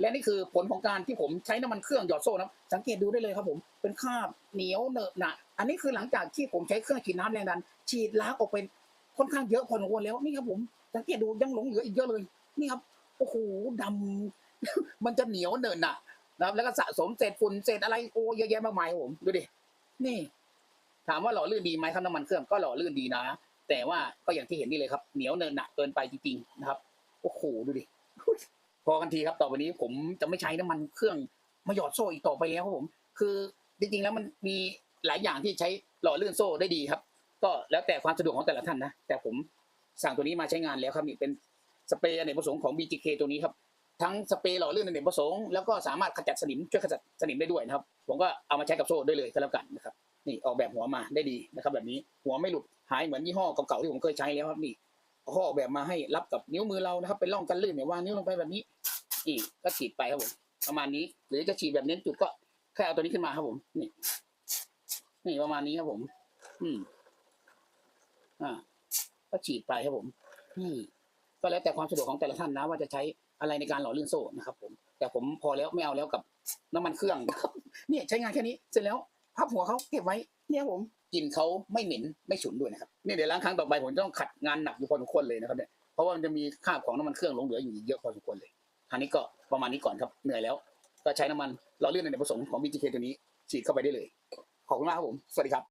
และนี่คือผลของการที่ผมใช้น้ำมันเครื่องหยอดโซ่นะสังเกตดูได้เลยครับผมเป็นคราบเหนียวเหนอะหนะอันนี้คือหลังจากที่ผมใช้เครื่องฉีดน้ำแรงดัน ฉีดล้างออกเป็นค่อนข้างเยอะพอสมควรแล้วนี่ครับผมสังเกตดูยังหลงเหลืออีกเยอะเลยนี่ครับโอ้โหดำมันจะเหนียวเหนอะหนะนะครับแล้วก็สะสมเศษฝุ่นเศษอะไรโอ้เยอะแยะมากมายผมดูดินี่ ถามว่าหล่อลื่นดีไหมครับน้ำมันเครื่องก็หล่อลื่นดีนะ แต่ว่าก็อย่างที่เห็นนี่เลยครับ เหนียวเนินหนักเกินไปจริงๆนะครับโอ้โหดูดิ อกันทีครับต่อไปนี้ผมจะไม่ใช้น้ำมันเครื่องมาหยอดโซ่อีกต่อไปแล้วครับผม คือจริงๆแล้วมันมีหลายอย่างที่ใช้หล่อลื่นโซ่ได้ดีครับ ก็แล้วแต่ความสะดวกของแต่ละท่านนะแต่ผมสั่งตัวนี้มาใช้งานแล้วครับนี่เป็นสเปรย์อเนกประสงค์ของ BGK ตัวนี้ครับทั้งสเปรย์หล่อลื่นอเนกประสงค์แล้วก็สามารถขจัดสนิมช่วยขจัดสนิมได้ด้วยนะครับ ผมก็เอามาใช้กับโซ่ได้เลยก็แล้วกันนะครับนี่ออกแบบหัวมาได้ดีนะครับ แบบนี้หัวไม่หลุดหายเหมือนยี่ห้อเก่าๆที่ผมเคยใช้แล้วครับนี่ ขาออกแบบมาให้รับกับนิ้วมือเรานะครับเป็นร่องกันลื่นเนี่ยวางนิ้วลงไปแบบนี้นี่ก็ฉีดไปครับผมประมาณนี้ หรือจะฉีดแบบเน้นจุดก็แค่เอาตัวนี้ขึ้นมาครับผม นี่ นี่ประมาณนี้ครับผม อืม อ่า ก็ฉีดไปครับผมนี่ก็แล้วแต่ความสะดวกของแต่ละท่านนะ ว่าจะใช้อะไรในการหล่อลื่นโซ่นะครับ ผม แต่ผมพอแล้วไม่เอาแล้วกับน้ำมันเครื่องครับเนี่ยใช้งานแค่นี้เสร็จแล้วพับหัวเขาเก็บไว้ เนี่ยผมกลินเขาไม่เหม็นไม่ฉุนด้วยนะครับเนี่ยเดี๋ยวล้างครั้งต่อไปผมต้องขัดงานหนักอยู่พอสมควรเลยนะครับเนี่ยเพราะว่ามันจะมีคราบของน้ำมันเครื่องหลงเหลืออยู่อีกเยอะพอสมควรเลยครานี้ก็ประมาณนี้ก่อนครับเหนื่อยแล้ว ก็ใช้น้ำมันเราเลื่อนในผสมของ BGK ตัวนี้ฉีดเข้าไปได้เลยขอบคุณมากครับผมสวัสดีครับ